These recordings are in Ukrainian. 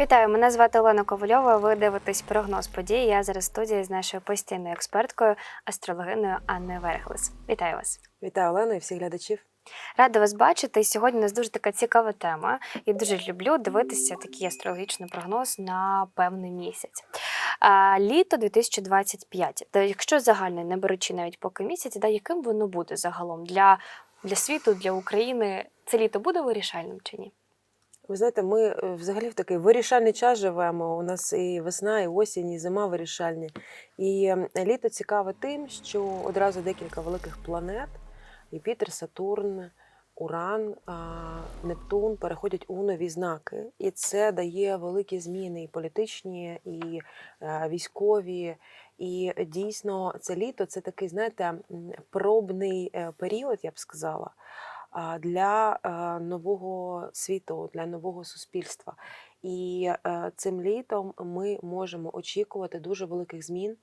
Вітаю, мене звати Олена Ковальова. Ви дивитесь прогноз подій. Я зараз в студії з нашою постійною експерткою, астрологиною Анною Верглес. Вітаю вас. Вітаю Олену і всіх глядачів. Рада вас бачити. Сьогодні у нас дуже така цікава тема. Я дуже люблю дивитися такий астрологічний прогноз на певний місяць. Літо 2025. Та якщо загально не беручи навіть поки місяць, да, яким воно буде загалом для, для світу, для України? Це літо буде вирішальним чи ні? Ви знаєте, ми е, взагалі в такий вирішальний час живемо. У нас і весна, і осінь, і зима вирішальні. І літо цікаве тим, що одразу декілька великих планет: Юпітер, Сатурн, Уран, Нептун переходять у нові знаки. І це дає великі зміни і політичні, і е, військові. І дійсно, це літо це такий, знаєте, пробний е, період, я б сказала. Для е, нового світу, для нового суспільства. І е, цим літом ми можемо очікувати дуже великих змін,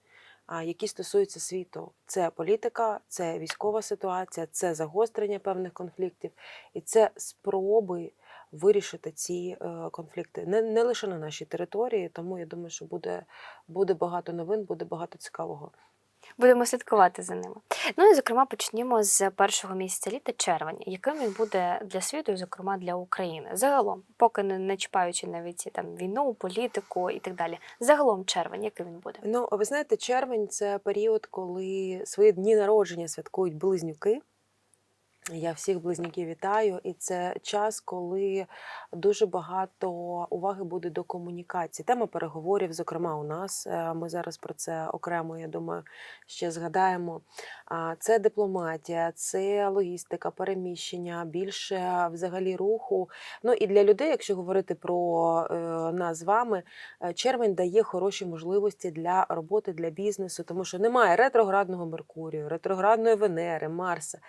які стосуються світу. Це політика, це військова ситуація, це загострення певних конфліктів, і це спроби вирішити ці е, конфлікти не, не лише на нашій території. Тому я думаю, що буде, буде багато новин, буде багато цікавого. Будемо слідкувати за ними. Ну і зокрема почнімо з першого місяця літа червень. Яким він буде для світу, і, зокрема для України? Загалом, поки не, чіпаючи навіть там війну, політику і так далі. Загалом червень, який він буде? Ну, ви знаєте, червень це період, коли свої дні народження святкують близнюки. Я всіх близнюків вітаю, і це час, коли дуже багато уваги буде до комунікації. Тема переговорів, зокрема, у нас. Е, Ми зараз про це окремо, я думаю, ще згадаємо. Це дипломатія, це логістика, переміщення, більше взагалі руху. Ну і для людей, якщо говорити про е, нас з вами, е, червень дає хороші можливості для роботи, для бізнесу, тому що немає ретроградного Меркурію, ретроградної Венери, Марса.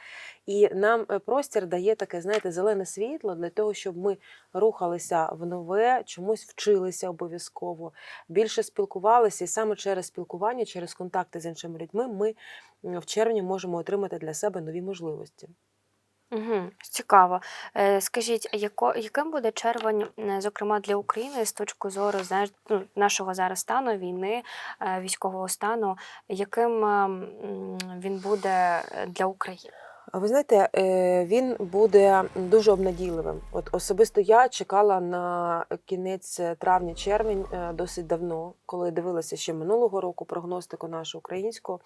І нам е, простір дає таке, знаєте, зелене світло для того, щоб ми рухалися в нове, чомусь вчилися обов'язково, більше спілкувалися, і саме через спілкування, через контакти з іншими людьми, ми в червні можемо отримати для себе нові можливості. Угу, цікаво. Е, скажіть, яко, яким буде червень, зокрема для України, з точки зору знаєш, ну, нашого зараз стану, війни, е, військового стану, яким е, він буде для України? Ви знаєте, е, він буде дуже обнадійливим. От особисто я чекала на кінець травня-червень е, досить давно, коли дивилася ще минулого року прогностику нашу українську,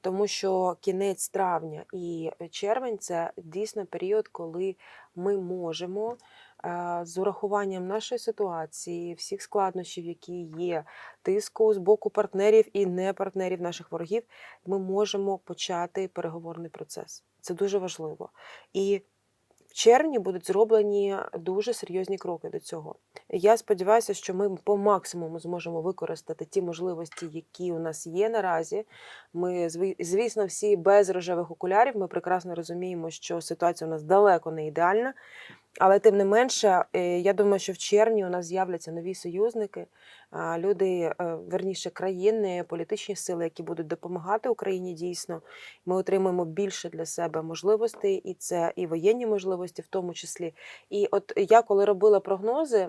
тому що кінець травня і червень це дійсно період, коли ми можемо е, з урахуванням нашої ситуації, всіх складнощів, які є, тиску з боку партнерів і не партнерів наших ворогів, ми можемо почати переговорний процес. Це дуже важливо. І в червні будуть зроблені дуже серйозні кроки до цього. Я сподіваюся, що ми по максимуму зможемо використати ті можливості, які у нас є наразі. Ми, звісно, всі без рожевих окулярів. Ми прекрасно розуміємо, що ситуація у нас далеко не ідеальна. Але тим не менше, е, я думаю, що в червні у нас з'являться нові союзники, люди, е, верніше країни, політичні сили, які будуть допомагати Україні дійсно. Ми отримаємо більше для себе можливостей, і це і воєнні можливості, в тому числі. І от я коли робила прогнози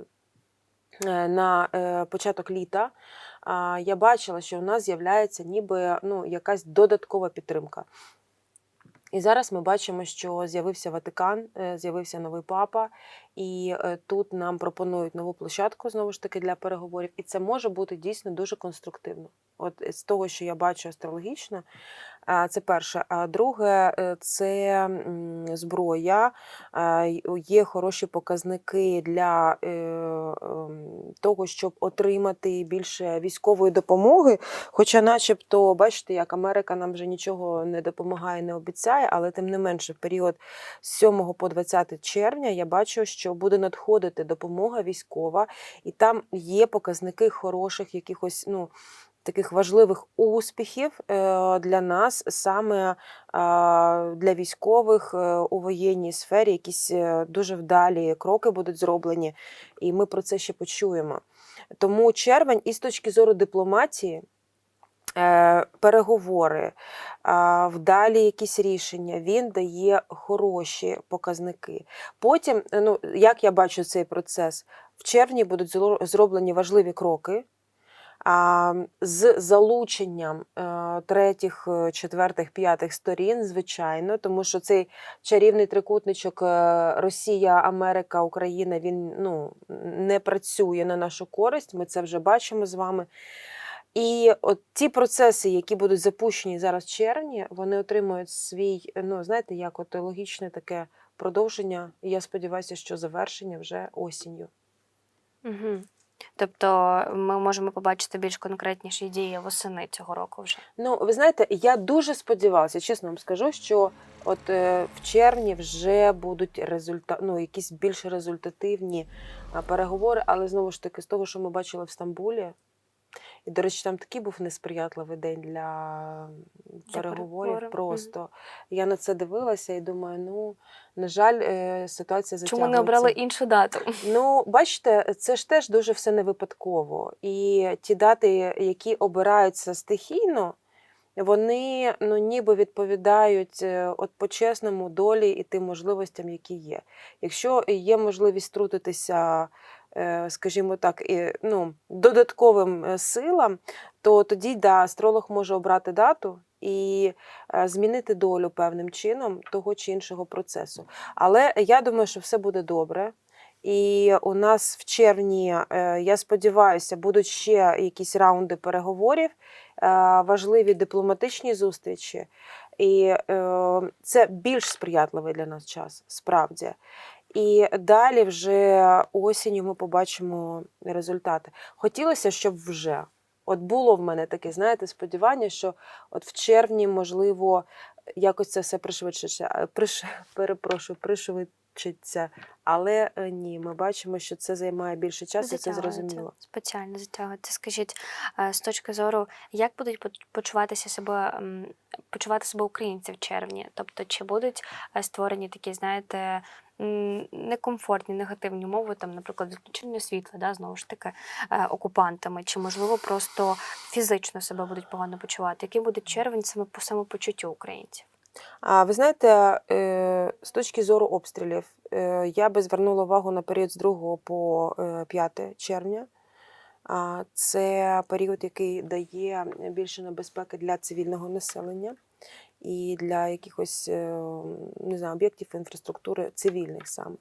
е, на е, початок літа, я бачила, що у нас з'являється ніби ну, якась додаткова підтримка. І зараз ми бачимо, що з'явився Ватикан, е, з'явився новий папа, і е, тут нам пропонують нову площадку знову ж таки для переговорів. І це може бути дійсно дуже конструктивно. От з того, що я бачу астрологічно, це перше. А друге, е, це зброя. Є хороші показники для е, ем, того, щоб отримати більше військової допомоги. Хоча, начебто, бачите, як Америка нам вже нічого не допомагає, не обіцяє, але тим не менше, в період з 7 по 20 червня я бачу, що буде надходити допомога військова, і там є показники хороших якихось, ну. Таких важливих успіхів е, для нас саме для військових е, у воєнній сфері, якісь е, дуже вдалі кроки будуть зроблені, і ми про це ще почуємо. Тому червень, і з точки зору дипломатії, переговори, вдалі якісь рішення, він дає хороші показники. Потім, ну, як я бачу цей процес, в червні будуть зроблені важливі кроки. З залученням е, третіх, е, четвертих, п'ятих сторін, звичайно, тому що цей чарівний трикутничок е, Росія, Америка, Україна він ну, не працює на нашу користь. Ми це вже бачимо з вами. І от ті процеси, які будуть запущені зараз в червні, вони отримують свій, ну знаєте, як от логічне таке продовження. Я сподіваюся, що завершення вже осінню. Угу. Тобто ми можемо побачити більш конкретніші дії восени цього року вже. Ну, ви знаєте, я дуже сподівалася, чесно вам скажу, що от е, в червні вже будуть результа... ну, якісь більш результативні переговори, але знову ж таки, з того, що ми бачили в Стамбулі, і, до речі, там такий був несприятливий день для Для переговорів. переговорів, Просто я на це дивилася і думаю, ну, на жаль, е, ситуація затягується. Чому не обрали іншу дату? Ну, бачите, це ж теж дуже все не випадково. І ті дати, які обираються стихійно, вони ну, ніби відповідають е, от по-чесному долі і тим можливостям, які є. Якщо є можливість втрутитися, е, скажімо так, ну, додатковим е, силам, то тоді да, астролог може обрати дату і змінити долю певним чином того чи іншого процесу. Але я думаю, що все буде добре. І у нас в червні, е, я сподіваюся, будуть ще якісь раунди переговорів, е, важливі дипломатичні зустрічі. І е, це більш сприятливий для нас час, справді. І далі вже осінню ми побачимо результати. Хотілося, щоб вже. От було в мене таке, знаєте, сподівання, що от в червні, можливо, якось це все пришвидшиться, приш, перепрошую, пришвидшиться. Але е, ні, ми бачимо, що це займає більше часу, і це зрозуміло. Спеціально затягується. Скажіть, е, з точки зору, як будуть почуватися себе, почувати себе українці в червні? Тобто, чи будуть е, створені такі, знаєте, некомфортні, негативні умови, там, наприклад, відключення світла, да, знову ж таки, е, окупантами, чи можливо просто фізично себе будуть погано почувати? Який буде червень саме по самопочуттю українців? А ви знаєте, е, з точки зору обстрілів, е, я би звернула увагу на період з 2 по е, 5 червня. Це період, який дає більше небезпеки для цивільного населення і для якихось е, не знаю, об'єктів інфраструктури цивільних саме.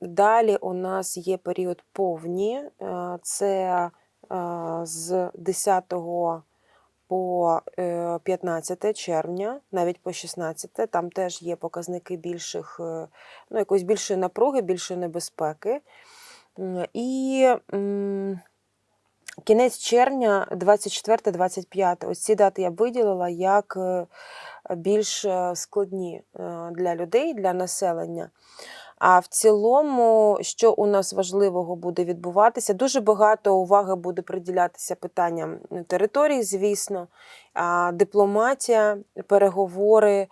Далі у нас є період повні, е, це е, з 10 по е, 15 червня, навіть по 16, там теж є показники більших, ну, якоїсь більшої напруги, більшої небезпеки. І кінець червня, 24-25, ось ці дати я виділила як е, більш е, складні е, для людей, для населення. А в цілому, що у нас важливого буде відбуватися, дуже багато уваги буде приділятися питанням території, звісно, дипломатія, переговори.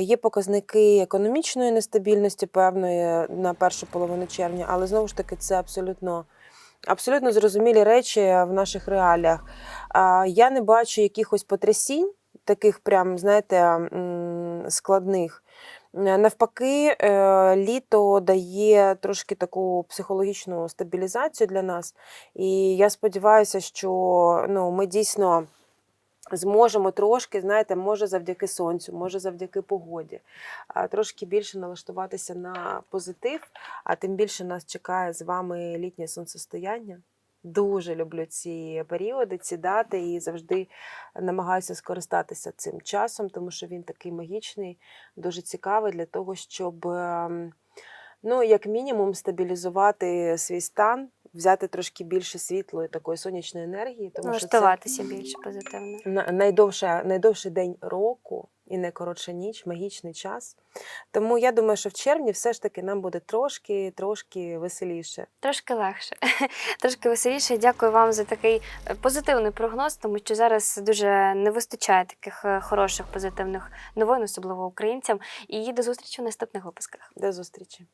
Є показники економічної нестабільності певної на першу половину червня, але знову ж таки це абсолютно. Абсолютно зрозумілі речі в наших реаліях. Я не бачу якихось потрясінь, таких прям, знаєте, складних. Навпаки, е, літо дає трошки таку психологічну стабілізацію для нас. І я сподіваюся, що ну, ми дійсно зможемо трошки, знаєте, може завдяки сонцю, може завдяки погоді, трошки більше налаштуватися на позитив, а тим більше нас чекає з вами літнє сонцестояння. Дуже люблю ці періоди, ці дати і завжди намагаюся скористатися цим часом, тому що він такий магічний, дуже цікавий для того, щоб, ем, ну, як мінімум, стабілізувати свій стан, взяти трошки більше світлої такої сонячної енергії, тому що це Налаштуватися більш позитивно. на- найдовша, найдовший день року і найкоротша ніч, магічний час. Тому я думаю, що в червні все ж таки нам буде трошки, трошки веселіше. Трошки легше, трошки веселіше. Дякую вам за такий е, позитивний прогноз, тому що зараз дуже не вистачає таких е, хороших позитивних новин, особливо українцям. І до зустрічі в наступних випусках. До зустрічі!